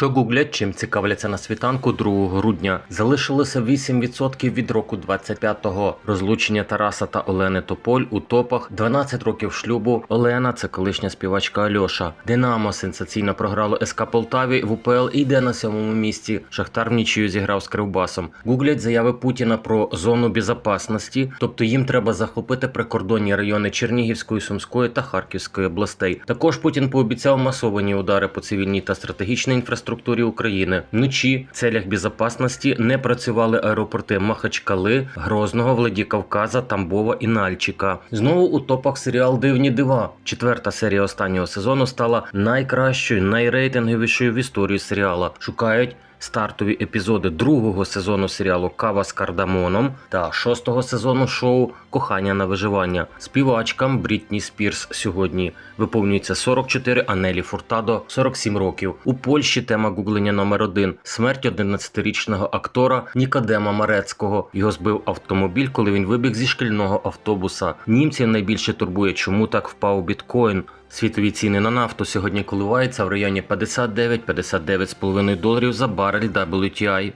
Що гуглять, чим цікавляться на світанку 2 грудня. Залишилося 8% від року 25-го. Розлучення Тараса та Олени Тополь у топах. 12 років шлюбу. Олена це колишня співачка Альоша. Динамо сенсаційно програло СК Полтаві в УПЛ йде на сьомому місці. Шахтар в нічию зіграв з Кривбасом. Гуглять заяви Путіна про зону безопасності, тобто їм треба захопити прикордонні райони Чернігівської, Сумської та Харківської областей. Також Путін пообіцяв масовані удари по цивільній та стратегічній інфраструктурі України. Вночі в целях безопасності не працювали аеропорти Махачкали, Грозного, Владікавказа, Тамбова і Нальчика. Знову у топах серіал Дивні дива. Четверта серія останнього сезону стала найкращою, найрейтинговішою в історії серіала. Шукають стартові епізоди другого сезону серіалу Кава з кардамоном та шостого сезону шоу Кохання на виживання. Співачкам Брітні Спірс сьогодні виповнюється 44, а Нелі Фуртадо 47 років. У Польщі тема гуглення номер один смерть 11-річного актора Нікодема Марецького. Його збив автомобіль, коли він вибіг зі шкільного автобуса. Німців найбільше турбує, чому так впав біткоін. Світові ціни на нафту сьогодні коливаються в районі 59-59,5 доларів за барель WTI.